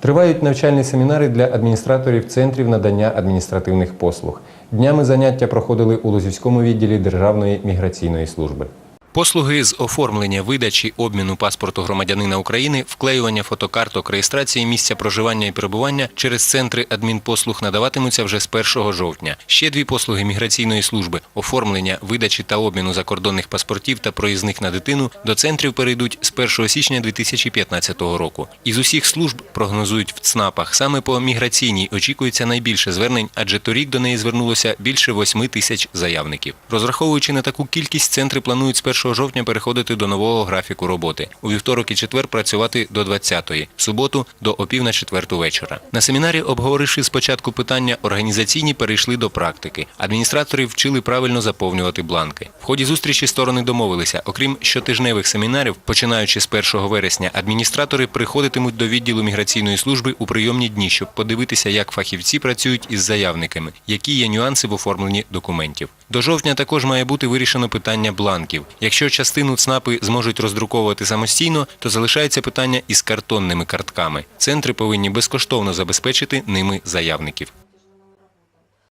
Тривають навчальні семінари для адміністраторів центрів надання адміністративних послуг. Днями заняття проходили у Лозівському відділі Державної міграційної служби. Послуги з оформлення, видачі, обміну паспорту громадянина України, вклеювання фотокарток, реєстрації місця проживання і перебування через центри адмінпослуг надаватимуться вже з 1 жовтня. Ще дві послуги міграційної служби – оформлення, видачі та обміну закордонних паспортів та проїзних на дитину до центрів перейдуть з 1 січня 2015 року. Із усіх служб прогнозують в ЦНАПах. Саме по міграційній очікується найбільше звернень, адже торік до неї звернулося більше 8 тисяч заявників. Розраховуючи на таку кількість, центри планують з 1 жовтня переходити до нового графіку роботи. У вівторок і четвер працювати до 20-ї, в суботу до опів на четверту вечора. На семінарі, обговоривши спочатку питання організаційні, перейшли до практики. Адміністратори вчили правильно заповнювати бланки. В ході зустрічі сторони домовилися, окрім щотижневих семінарів, починаючи з 1 вересня, адміністратори приходитимуть до відділу міграційної служби у прийомні дні, щоб подивитися, як фахівці працюють із заявниками, які є нюанси в оформленні документів. До жовтня також має бути вирішено питання бланків. Якщо частину ЦНАПи зможуть роздруковувати самостійно, то залишається питання із картонними картками. Центри повинні безкоштовно забезпечити ними заявників.